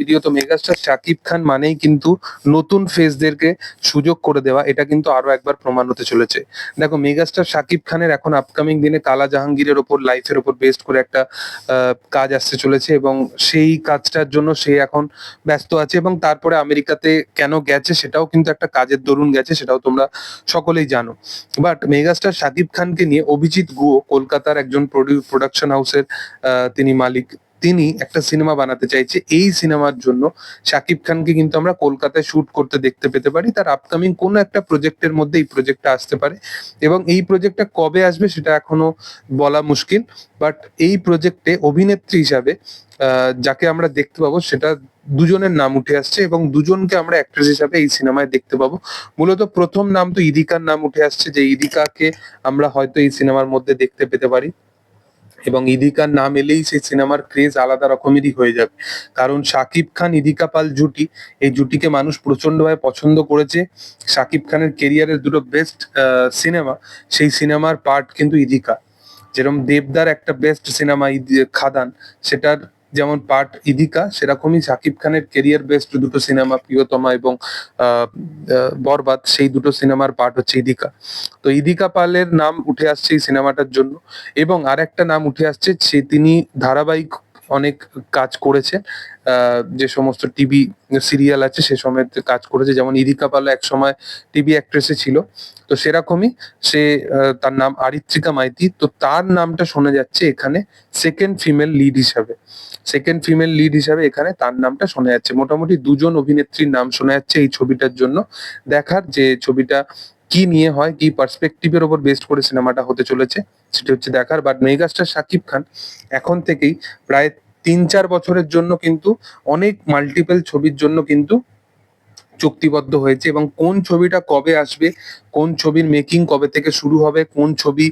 Video তো megastar Shakib Khan মানেই কিন্তু নতুন ফেসদেরকে সুযোগ করে দেওয়া। এটা কিন্তু আরও একবার প্রমাণ হতে চলেছে। দেখো মেগাস্টার শাকিব খানের এখন আপকামিং দিনে কালা জাহাঙ্গীরের ওপর লাইফের ওপর বেস্ট করে একটা কাজ আসতে চলেছে এবং সেই কাজটার জন্য সে এখন ব্যস্ত আছে এবং তারপরে আমেরিকাতে কেন গেছে সেটাও কিন্তু একটা কাজের দরুন গেছে, সেটাও তোমরা সকলেই জানো। বাট মেগাস্টার শাকিব খানকে নিয়ে অভিজিৎ গুহ, কলকাতার একজন প্রোডাকশন হাউসের তিনি মালিক। তিনি একটা সিনেমা বানাতে চাইছে, এই সিনেমার জন্য শাকিব খানকে কিন্তু আমরা কলকাতায় শুট করতে দেখতে পেতে পারি। তার আপকামিং কোনো একটা প্রজেক্টের মধ্যে এই প্রজেক্টটা আসতে পারে। এবং এই প্রজেক্টটা কবে আসবে সেটা এখনও বলা মুশকিল। বাট এই প্রজেক্টে অভিনেত্রী হিসাবে যাকে আমরা দেখতে পাবো সেটা দুজনের নাম উঠে আসছে এবং দুজনকে আমরা অ্যাক্ট্রেস হিসাবে এই সিনেমায় দেখতে পাবো। মূলত প্রথম নাম তো ইদিকার নাম উঠে আসছে যে ইদিকাকে আমরা হয়তো এই সিনেমার মধ্যে দেখতে পেতে পারি। এবং ইদিকার নাম এলেই সেই সিনেমার ক্রেজ আলাদা রকমেরই হয়ে যাবে। কারণ শাকিব খান, ইদিকা পাল জুটি, এই জুটিকে মানুষ প্রচন্ডভাবে পছন্দ করেছে। শাকিব খানের কেরিয়ারের দুটো বেস্ট সিনেমা সেই সিনেমার পার্ট কিন্তু ইদিকা। যেরকম দেবদার একটা বেস্ট সিনেমা খাদান, সেটার যেমন পার্ট ইদিকা, সেরকমই সাকিব খানের কেরিয়ার বেস্ট দুটো সিনেমা প্রিয়তমা এবং বরবাদ, সেই দুটো সিনেমার পার্ট হচ্ছে ইদিকা। তো ইদিকা পালের নাম উঠে আসছে এই সিনেমাটার জন্য এবং আর একটা নাম উঠে আসছে, সে তিনি ধারাবাহিক অনেক কাজ করেছে। যে সমস্ত টিভি সিরিয়াল আছে সে সময় কাজ করেছে। যেমন ইদিকা পাল এক সময় টিভি অ্যাক্ট্রেসে ছিল। তো সেরকমই সে তার নাম আরিত্রিকা মাইতি। তো তার নামটা শোনা যাচ্ছে এখানে সেকেন্ড ফিমেল লিড হিসাবে। সেকেন্ড ফিমেল লিড হিসাবে এখানে তার নামটা শোনা যাচ্ছে। মোটামুটি দুজন অভিনেত্রীর নাম শোনা যাচ্ছে এই ছবিটার জন্য। দেখার যে ছবিটা কি নিয়ে হয়, কি পার্সপেক্টিভের ওপর বেস্ট করে সিনেমাটা হতে চলেছে, সেটা হচ্ছে দেখার। বাট মেগাস্টার শাকিব খান এখন থেকেই প্রায় তিন চার বছরের জন্য কিন্তু অনেক মাল্টিপল ছবির জন্য কিন্তু চুক্তিবদ্ধ হয়েছে এবং কোন ছবিটা কবে আসবে, কোন ছবির মেকিং কবে থেকে শুরু হবে, কোন ছবি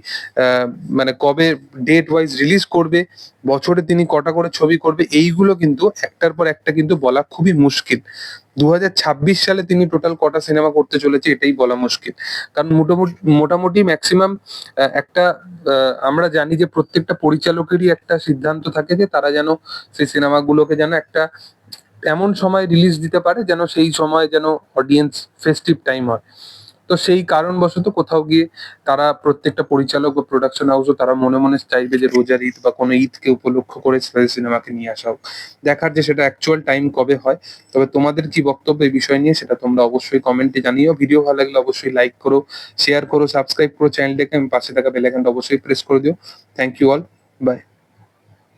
মানে কবে ডেট ওয়াইজ রিলিজ করবে, বছরে তিনি কটা করে ছবি করবে, এইগুলো কিন্তু একটার পর একটা কিন্তু বলা খুবই মুশকিল। দু হাজার ছাব্বিশ সালে তিনি টোটাল কটা সিনেমা করতে চলেছে এটাই বলা মুশকিল। কারণ মোটামুটি মোটামুটি ম্যাক্সিমাম একটা আমরা জানি যে প্রত্যেকটা পরিচালকেরই একটা সিদ্ধান্ত থাকে যে তারা যেন সেই সিনেমাগুলোকে যেন একটা এমন সময় রিলিজ দিতে পারে যেন সেই সময় যেন অডিয়েন্স ফেস্টিভ টাইম হয়। তো সেই কারণবশত কোথাও গিয়ে তারা প্রত্যেকটা পরিচালক বা প্রোডাকশন হাউসও তারা মনে মনে চাইবে যে রোজার ঈদ বা কোনো ঈদকে উপলক্ষ করে তাদের সিনেমাকে নিয়ে আসা হোক। দেখার যে সেটা অ্যাকচুয়াল টাইম কবে হয়, তবে তোমাদের কি বক্তব্য এই বিষয় নিয়ে সেটা তোমরা অবশ্যই কমেন্টে জানিও। ভিডিও ভালো লাগলে অবশ্যই লাইক করো শেয়ার করো সাবস্ক্রাইব করো চ্যানেলটাকে আমি পাশে থাকা বেল আইকনটা অবশ্যই প্রেস করে দিও। Thank you all by